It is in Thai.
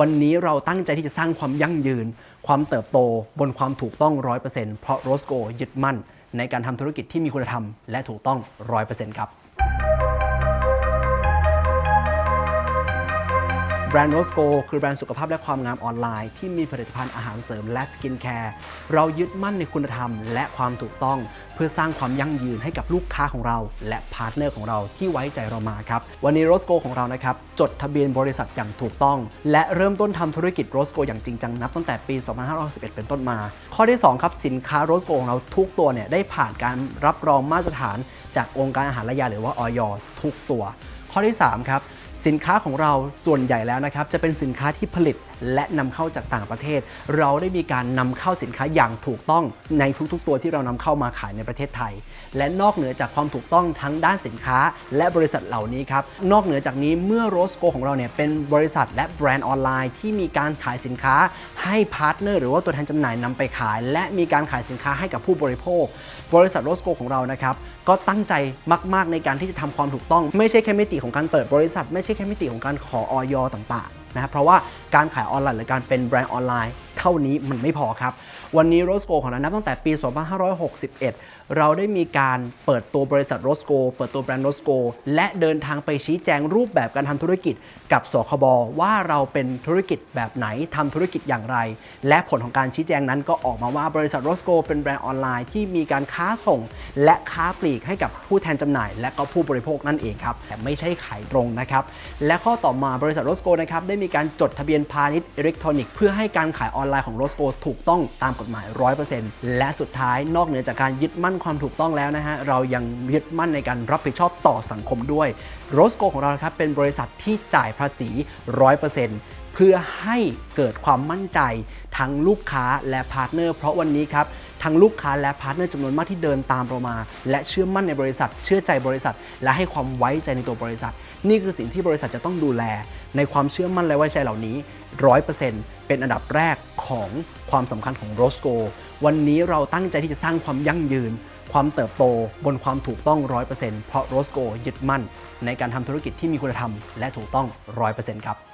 วันนี้เราตั้งใจที่จะสร้างความยั่งยืน ความเติบโตบนความถูกต้อง 100%เพราะโรสโกยึดมั่น ในการทำธุรกิจที่มีคุณธรรมและถูกต้อง 100%ครับ แบรนด์โรสโกคือแบรนด์สุขภาพและความงามออนไลน์ที่มีผลิตภัณฑ์อาหารเสริมและสกินแคร์เรายึดมั่นในคุณธรรมและความถูกต้อง เพื่อสร้างความยั่งยืนให้กับลูกค้าของเรา และพาร์ทเนอร์ของเราที่ไว้ใจเรามาครับ วันนี้โรสโกของเรานะครับ จดทะเบียนบริษัทอย่างถูกต้อง และเริ่มต้นทำธุรกิจโรสโกอย่างจริงจังนับตั้งแต่ปี 2561เป็นต้นมา ข้อที่ 2 ครับสินค้าโรสโกของเราทุกตัวเนี่ยได้ผ่านการรับรองมาตรฐาน จากองค์การอาหารและยาหรือว่าออยทุกตัว ข้อที่ 3 ครับ สินค้าของเราส่วนใหญ่แล้วนะครับจะเป็นสินค้าที่ผลิตและนำเข้าจากต่างประเทศ เราได้มีการนำเข้าสินค้าอย่างถูกต้องในทุกๆ ตัวที่เรานำเข้ามาขายในประเทศไทย และนอกเหนือจากความถูกต้องทั้งด้านสินค้า และบริษัทเหล่านี้ครับนอกเหนือจากนี้เมื่อโรสโกของเราเนี่ยเป็นบริษัทและแบรนด์ออนไลน์ที่มีการขายสินค้าให้พาร์ทเนอร์หรือว่าตัวแทนจำหน่ายนำไปขาย และมีการขายสินค้าให้กับผู้บริโภค บริษัทโรสโกของเรานะครับก็ตั้งใจมาก ๆ ในการที่จะทำความถูกต้อง ไม่ใช่แค่มิติของการเปิดบริษัทไม่ใช่แค่มิติของการขอออยต่างๆนะครับเพราะว่าการขายออนไลน์หรือการเป็นแบรนด์ออนไลน์เท่านี้มันไม่พอครับ วันนี้โรสโกของเรานับตั้งแต่ปี 2561 เราได้มีการเปิดตัวบริษัทโรสโกเปิดตัวแบรนด์โรสโกและเดินทางไปชี้แจงรูปแบบการทำธุรกิจกับสคบว่าเราเป็นธุรกิจแบบไหนทำธุรกิจอย่างไร และผลของการชี้แจงนั้นก็ออกมาว่าบริษัทโรสโกเป็นแบรนด์ออนไลน์ที่มีการค้าส่ง และค้าปลีกให้กับผู้แทนจำหน่าย และก็ผู้บริโภคนั่นเองครับแต่ไม่ใช่ขายตรงนะครับและข้อต่อมาบริษัทโรสโกนะครับได้มีการจดทะเบียนพาณิชย์อิเล็กทรอนิกส์เพื่อให้การขายออนอนไลน์ของโรสโกถูกต้องตามกฎหมาย 100%และสุดท้ายนอกเหนือจากการยึดมั่นความถูกต้องแล้วนะฮะ เรายังยึดมั่นในการรับผิดชอบต่อสังคมด้วยโรสโกของเราครับเป็นบริษัทที่จ่ายภาษี 100%เพื่อให้เกิดความมั่นใจทั้งลูกค้าและพาร์ทเนอร์ เพราะวันนี้ครับ ทั้งลูกค้าและพาร์ทเนอร์จำนวนมากที่เดินตามเรามา และเชื่อมั่นในบริษัท เชื่อใจบริษัท และให้ความไว้ใจในตัวบริษัท นี่คือสิ่งที่บริษัทจะต้องดูแล ในความเชื่อมั่นและไว้ใจเหล่านี้100%เป็นอันดับแรกของความสำคัญของโรสโกวันนี้เราตั้งใจที่จะสร้างความยั่งยืน ความเติบโตบนความถูกต้อง 100%เพราะโรสโกยึดมั่น ในการทำธุรกิจที่มีคุณธรรมและถูกต้อง 100%ครับ